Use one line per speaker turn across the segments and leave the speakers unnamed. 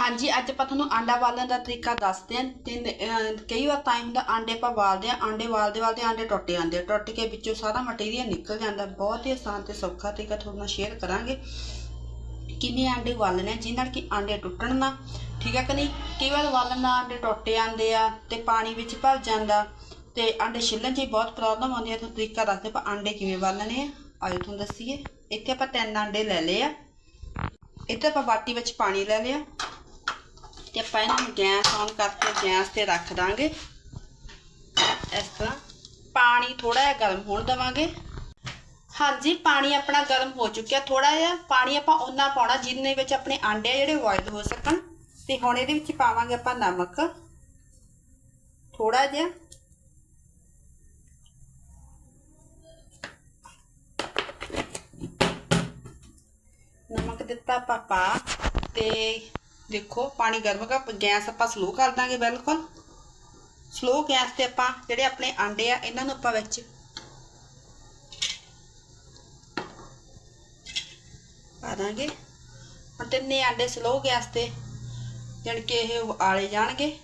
ਹਾਂਜੀ ਅੱਜ ਆਪਾਂ ਤੁਹਾਨੂੰ ਆਂਡਾ ਵਾਲਣ ਦਾ ਤਰੀਕਾ ਦੱਸਦੇ ਹਾਂ। ਤੇ ਕਈ ਵਾਰ ਟਾਈਮ ਹੁੰਦਾ ਆਂਡੇ ਆਪਾਂ ਵਾਲਦੇ ਆ ਆਂਡੇ ਵਾਲਦੇ ਵਾਲਦੇ ਆਂਡੇ ਟੁੱਟ ਜਾਂਦੇ ਆ। ਟੁੱਟ ਕੇ ਵਿੱਚੋਂ ਸਾਰਾ ਮਟੀਰੀਅਲ ਨਿਕਲ ਜਾਂਦਾ। ਬਹੁਤ ਹੀ ਆਸਾਨ ਤੇ ਸੌਖਾ ਤਰੀਕਾ ਤੁਹਾਡੇ ਨਾਲ ਸ਼ੇਅਰ ਕਰਾਂਗੇ ਕਿੰਨੇ ਆਂਡੇ ਵਾਲਣੇ ਆ, ਨਾਲ ਕਿ ਆਂਡੇ ਟੁੱਟਣ ਨਾ। ਠੀਕ ਹੈ ਕਿ ਨਹੀਂ? ਕਈ ਵਾਰ ਵਾਲਣ ਨਾਲ ਆਂਡੇ ਟੁੱਟ ਜਾਂਦੇ ਆ ਤੇ ਪਾਣੀ ਵਿੱਚ ਭਰ ਜਾਂਦਾ ਤੇ ਆਂਡੇ ਛਿੱਲਣ 'ਚ ਵੀ ਬਹੁਤ ਪ੍ਰੋਬਲਮ ਆਉਂਦੀ ਹੈ ਤੁਹਾਨੂੰ ਤਰੀਕਾ ਦੱਸਦੇ ਆਪਾਂ ਆਂਡੇ ਕਿਵੇਂ ਵਾਲਣੇ ਆ। ਆਜੋ ਤੁਹਾਨੂੰ ਦੱਸੀਏ। ਇੱਥੇ ਆਪਾਂ ਤਿੰਨ ਆਂਡੇ ਲੈ ਲਏ ਆ। ਇੱਥੇ ਆਪਾਂ ਬਾਟੀ ਵਿੱਚ ਪਾਣੀ ਲੈ ਲਿਆ। ਤੇ ਆਪਾਂ ਇਹਨਾਂ ਨੂੰ ਗੈਸ ਔਨ ਕਰਕੇ ਗੈਸ ਤੇ ਰੱਖ ਦਾਂਗੇ। ਇਸ ਤਰ੍ਹਾਂ ਪਾਣੀ ਥੋੜਾ ਜਿਹਾ ਗਰਮ ਹੋਣ ਦੇਵਾਂਗੇ। ਹਾਂਜੀ, ਪਾਣੀ ਆਪਣਾ ਗਰਮ ਹੋ ਚੁੱਕਿਆ। ਥੋੜਾ ਜਿਹਾ ਪਾਣੀ ਆਪਾਂ ਉਹਨਾਂ ਪਾਉਣਾ ਜਿੰਨੇ ਵਿੱਚ ਆਪਣੇ ਆਂਡੇ ਜਿਹੜੇ ਬੋਇਲ ਹੋ ਸਕਣ। ਤੇ ਹੁਣ ਇਹਦੇ ਵਿੱਚ ਪਾਵਾਂਗੇ ਆਪਾਂ ਨਮਕ। ਥੋੜਾ ਜਿਹਾ। ਨਮਕ ਦਿੱਤਾ ਆਪਾਂ ਪਾ ਤੇ ਦੇਖੋ, ਪਾਣੀ ਗਰਮ ਕਰ ਗੈਸ ਆਪਾਂ ਸਲੋ ਕਰ ਦਾਂਗੇ ਬਿਲਕੁਲ। ਸਲੋ ਗੈਸ ਤੇ ਆਪਾਂ ਜਿਹੜੇ ਆਪਣੇ ਆਂਡੇ ਆ, ਇਹਨਾਂ ਨੂੰ ਆਪਾਂ ਵਿੱਚ ਪਾ ਦਾਂਗੇ। ਹੁਣ ਤਿੰਨੇ ਆਂਡੇ ਸਲੋ ਗੈਸ ਤੇ ਜਾਣੀ ਕੇ ਇਹ ਆਲੇ ਜਾਣਗੇ।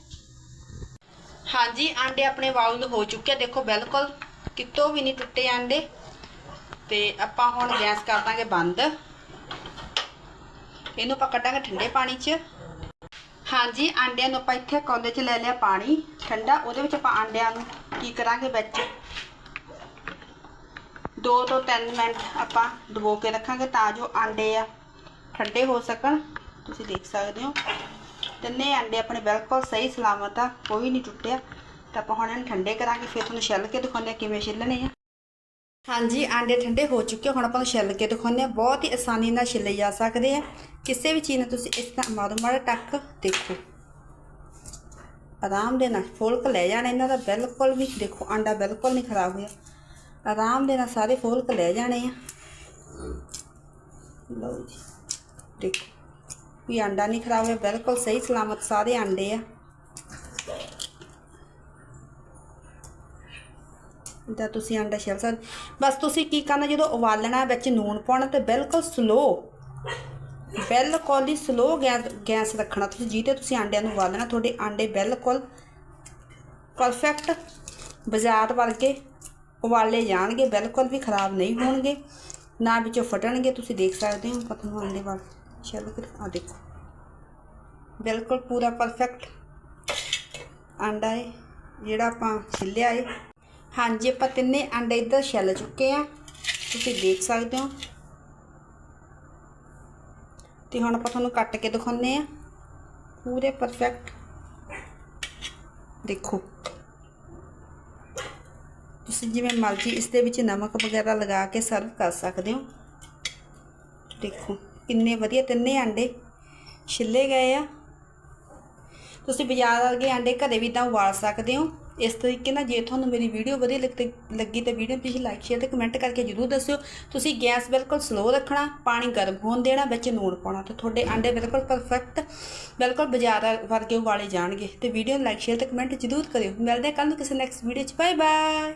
ਹਾਂਜੀ, ਆਂਡੇ ਆਪਣੇ ਬਾਉਲ ਹੋ ਚੁੱਕੇ ਦੇਖੋ ਬਿਲਕੁਲ, ਕਿਤੋਂ ਵੀ ਨਹੀਂ ਟੁੱਟੇ ਆਂਡੇ। ਤੇ ਆਪਾਂ ਹੁਣ ਗੈਸ ਕਰ ਦਾਂਗੇ ਬੰਦ। ਇਹਨੂੰ ਆਪਾਂ ਕੱਢਾਂਗੇ ਠੰਡੇ ਪਾਣੀ 'ਚ। ਹਾਂਜੀ, ਆਂਡਿਆਂ ਨੂੰ ਆਪਾਂ ਇੱਥੇ ਕੌਲੇ 'ਚ ਲੈ ਲਿਆ ਪਾਣੀ। ਠੰਡਾ, ਉਹਦੇ ਵਿੱਚ ਆਪਾਂ ਆਂਡਿਆਂ ਨੂੰ ਕੀ ਕਰਾਂਗੇ ਵਿੱਚ? 2 ਤੋਂ 3 ਮਿੰਟ ਆਪਾਂ ਡੁਬੋ ਕੇ ਰੱਖਾਂਗੇ ਤਾਂ ਜੋ ਆਂਡੇ ਆ ਠੰਡੇ ਹੋ ਸਕਣ। ਤੁਸੀਂ ਦੇਖ ਸਕਦੇ ਹੋ। ਤਿੰਨੇ ਆਂਡੇ ਆਪਣੇ ਬਿਲਕੁਲ ਸਹੀ ਸਲਾਮਤ ਆ, ਕੋਈ ਨਹੀਂ ਟੁੱਟਿਆ। ਤਾਂ ਆਪਾਂ ਹੁਣ ਇਹਨੂੰ ਠੰਡੇ ਕਰਾਂਗੇ, ਫਿਰ ਤੁਹਾਨੂੰ ਛਿੱਲ ਕੇ ਦਿਖਾਉਂਦੇ ਆ ਕਿਵੇਂ ਛਿੱਲਣੇ ਆ। ਹਾਂਜੀ, ਆਂਡੇ ਠੰਡੇ ਹੋ ਚੁੱਕੇ ਹੁਣ ਆਪਾਂ ਨੂੰ ਛਿੱਲ ਕੇ ਦਿਖਾਉਂਦੇ ਆ ਬਹੁਤ ਹੀ ਆਸਾਨੀ ਨਾਲ ਛਿੱਲੇ ਜਾ ਸਕਦੇ ਆ। ਕਿਸੇ ਵੀ ਚੀਜ਼ ਨੂੰ ਤੁਸੀਂ ਇਸ ਤਰ੍ਹਾਂ ਮਾਰੋ ਮਾੜਾ ਟੱਕ ਦੇਖੋ। ਆਰਾਮ ਦੇ ਨਾਲ ਫੁਲਕ ਲੈ ਜਾਣਾ ਇਹਨਾਂ ਦਾ। ਬਿਲਕੁਲ ਵੀ ਦੇਖੋ, ਆਂਡਾ ਬਿਲਕੁਲ ਨਹੀਂ ਖਰਾਬ ਹੋਇਆ। ਆਰਾਮ ਦੇ ਨਾਲ ਸਾਰੇ ਫੁਲਕ ਲੈ ਜਾਣੇ ਆ। ਲਓ ਜੀ, ਦੇਖੋ। ਵੀ ਆਂਡਾ ਨਹੀਂ ਖਰਾਬ ਹੋਇਆ। ਬਿਲਕੁਲ ਸਹੀ ਸਲਾਮਤ ਸਾਰੇ ਆਂਡੇ ਆ। ਤਾਂ ਤੁਸੀਂ ਅੰਡਾ ਛਿੱਲ ਸਕਦੇ ਬਸ ਤੁਸੀਂ ਕੀ ਕਰਨਾ, ਜਦੋਂ ਉਬਾਲਣਾ ਵਿੱਚ ਨੂਣ ਪਾਉਣਾ ਤੇ ਬਿਲਕੁਲ ਸਲੋ ਬਿਲਕੁਲ ਹੀ ਸਲੋ ਗੈਸ ਰੱਖਣਾ ਤੁਸੀਂ ਜਿਹਦੇ ਤੁਸੀਂ ਆਂਡਿਆਂ ਨੂੰ ਉਬਾਲਣਾ। ਤੁਹਾਡੇ ਆਂਡੇ ਬਿਲਕੁਲ ਪਰਫੈਕਟ ਬਾਜ਼ਾਰ ਵਰਗੇ ਉਬਾਲੇ ਜਾਣਗੇ, ਬਿਲਕੁਲ ਵੀ ਖਰਾਬ ਨਹੀਂ ਹੋਣਗੇ, ਨਾ ਵਿੱਚੋਂ ਫਟਣਗੇ। ਤੁਸੀਂ ਦੇਖ ਸਕਦੇ ਹੋ ਪਤਾ ਨੂੰ ਆਂਡੇ ਵਾਲ ਛਿੱਲ ਕੇ ਆ ਦੇਖੋ। ਬਿਲਕੁਲ ਪੂਰਾ ਪਰਫੈਕਟ ਆਂਡਾ ਹੈ, ਜਿਹੜਾ ਆਪਾਂ ਛਿੱਲਿਆ ਹੈ। ਹਾਂਜੀ, ਆਪਾਂ ਤਿੰਨੇ ਅੰਡੇ ਇੱਧਰ ਛਿੱਲ ਚੁੱਕੇ ਆ। ਤੁਸੀਂ ਦੇਖ ਸਕਦੇ ਹੋ। ਤੇ ਹੁਣ ਆਪਾਂ ਤੁਹਾਨੂੰ ਕੱਟ ਕੇ ਦਿਖਾਉਂਦੇ ਆ। ਪੂਰੇ ਪਰਫੈਕਟ ਦੇਖੋ। ਤੁਸੀਂ ਜਿਵੇਂ ਮਰਜ਼ੀ ਇਸ ਦੇ ਵਿੱਚ ਨਮਕ ਵਗੈਰਾ ਲਗਾ ਕੇ ਸਰਵ ਕਰ ਸਕਦੇ ਹੋ। ਦੇਖੋ, ਕਿੰਨੇ ਵਧੀਆ ਤਿੰਨੇ ਆਂਡੇ ਛਿੱਲੇ ਗਏ ਆ। ਤੁਸੀਂ ਬਾਜ਼ਾਰ ਵਰਗੇ ਆਂਡੇ ਘਰੇ ਵੀ ਤਾਂ ਉਬਾਲ ਸਕਦੇ ਹੋ। ਇਸ ਤਰੀਕੇ ਨਾਲ ਜੇ ਤੁਹਾਨੂੰ ਮੇਰੀ ਵੀਡੀਓ ਵਧੀਆ ਲੱਗ- ਲੱਗੀ ਤਾਂ ਵੀਡੀਓ ਤੁਸੀਂ ਲਾਈਕ ਸ਼ੇਅਰ ਤੇ ਕਮੈਂਟ ਕਰਕੇ ਜਰੂਰ ਦੱਸਿਓ। ਤੁਸੀਂ ਗੈਸ ਬਿਲਕੁਲ ਸਲੋ ਰੱਖਣਾ, ਪਾਣੀ ਗਰਮ ਹੋਣ ਦੇਣਾ, ਵਿੱਚ ਨੂਣ ਪਾਉਣਾ ਤੇ ਤੁਹਾਡੇ ਆਂਡੇ ਬਿਲਕੁਲ ਪਰਫੈਕਟ ਬਿਲਕੁਲ ਬਾਜ਼ਾਰ ਵਰਗੇ ਉਬਾਲੇ ਜਾਣਗੇ। ਤੇ ਵੀਡੀਓ ਨੂੰ ਲਾਈਕ ਸ਼ੇਅਰ ਤੇ ਕਮੈਂਟ ਜਰੂਰ ਕਰਿਓ। ਮਿਲਦੇ ਹਾਂ ਕੱਲ ਨੂੰ ਕਿਸੇ ਨੈਕਸਟ ਵੀਡੀਓ 'ਚ। Bye bye